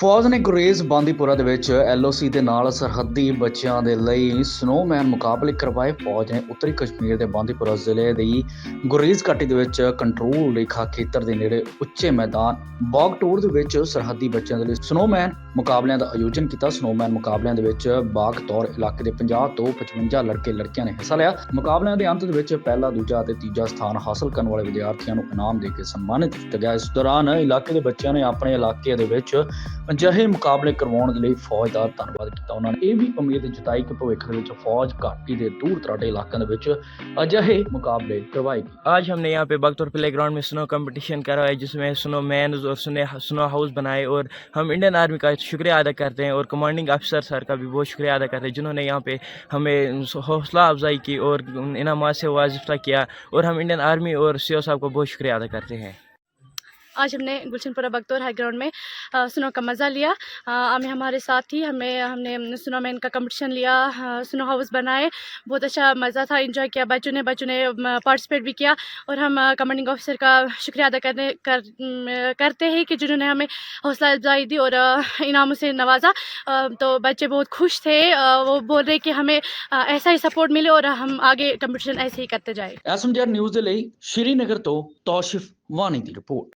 ਫੌਜ ਨੇ ਗੁਰੇਜ਼ ਬਾਂਦੀਪੁਰਾ ਦੇ ਵਿੱਚ ਐਲਓਸੀ ਦੇ ਨਾਲ ਸਰਹੱਦੀ ਬੱਚਿਆਂ ਦੇ ਲਈ ਸਨੋਮੈਨ ਮੁਕਾਬਲੇ ਕਰਵਾਏ। ਫੌਜ ਨੇ ਉੱਤਰੀ ਕਸ਼ਮੀਰ ਦੇ ਬਾਂਦੀਪੁਰਾ ਜ਼ਿਲ੍ਹੇ ਦੀ ਗੁਰੇਜ਼ ਘਾਟੀ ਦੇ ਵਿੱਚ ਕੰਟਰੋਲ ਰੇਖਾ ਖੇਤਰ ਦੇ ਨੇੜੇ ਉੱਚੇ ਮੈਦਾਨ ਬਾਗਟੋਰ ਦੇ ਵਿੱਚ ਸਰਹੱਦੀ ਬੱਚਿਆਂ ਦੇ ਲਈ ਸਨੋਮੈਨ ਮੁਕਾਬਲਿਆਂ ਦਾ ਆਯੋਜਨ ਕੀਤਾ। ਸਨੋਮੈਨ ਮੁਕਾਬਲਿਆਂ ਦੇ ਵਿੱਚ ਬਾਗਟੋਰ ਇਲਾਕੇ ਦੇ 50 ਤੋਂ 55 ਲੜਕੇ ਲੜਕੀਆਂ ਨੇ ਹਿੱਸਾ ਲਿਆ। ਮੁਕਾਬਲਿਆਂ ਦੇ ਅੰਤ ਦੇ ਵਿੱਚ ਪਹਿਲਾ, ਦੂਜਾ ਅਤੇ ਤੀਜਾ ਸਥਾਨ ਹਾਸਲ ਕਰਨ ਵਾਲੇ ਵਿਦਿਆਰਥੀਆਂ ਨੂੰ ਇਨਾਮ ਦੇ ਕੇ ਸਨਮਾਨਿਤ ਕੀਤਾ ਗਿਆ। ਇਸ ਦੌਰਾਨ ਇਲਾਕੇ ਦੇ ਬੱਚਿਆਂ ਨੇ ਆਪਣੇ ਇਲਾਕੇ ਦੇ ਵਿੱਚ ਅਜਿਹੇ ਮੁਕਾਬਲੇ ਕਰਵਾਉਣ ਦੇ ਲਈ ਫੌਜ ਦਾ ਧੰਨਵਾਦ ਕੀਤਾ ਉਹਨਾਂ ਨੇ। ਇਹ ਵੀ ਉਮੀਦ ਜਤਾਈ ਕਿ ਭਵਿੱਖ ਦੇ ਵਿੱਚ ਫੌਜ ਘਾਟੀ ਦੇ ਦੂਰ ਦਰਾਡੇ ਇਲਾਕਿਆਂ ਦੇ ਵਿੱਚ ਅਜਿਹੇ ਮੁਕਾਬਲੇ ਕਰਵਾਏਗੀ। آج ہم نے یہاں پہ بختور پلے گراؤنڈ میں سنو کمپٹیشن کروایا جس میں سنو مینز اور سنو ہاؤس بنائے اور ہم انڈین آرمی کا شکریہ ادا کرتے ہیں اور کمانڈنگ افسر سر کا بھی بہت شکریہ ادا کرتے ہیں جنہوں نے یہاں پہ ہمیں حوصلہ افزائی کی اور انعامات سے واضفہ کیا اور ہم انڈین آرمی اور سی او صاحب کو بہت شکریہ ادا کرتے ہیں آج ہم نے گلشن پورہ بختور ہائی گراؤنڈ میں स्नो का मज़ा लिया अ, हमें हमारे साथ ही हमें हमने स्नोमैन का कंपटीशन लिया अ, स्नो हाउस बनाए बहुत अच्छा मज़ा था एंजॉय किया बच्चों ने बच्चों ने पार्टिसिपेट भी किया और हम अ, कमांडिंग ऑफिसर का शुक्रिया अदा करने कर म, करते हैं कि जिन्होंने हमें हौसला अफजाई दी और अ, इनामों से नवाजा अ, तो बच्चे बहुत खुश थे अ, वो बोल रहे कि हमें अ, ऐसा ही सपोर्ट मिले और हम आगे कंपटीशन ऐसे ही करते जाए ਐਸਐਮਜੀ ਨਿਊਜ਼ ਦੇ ਲਈ ਸ਼੍ਰੀਨਗਰ ਤੋਂ ਤੌਸ਼ਿਫ ਵਾਨੀ ਦੀ ਰਿਪੋਰਟ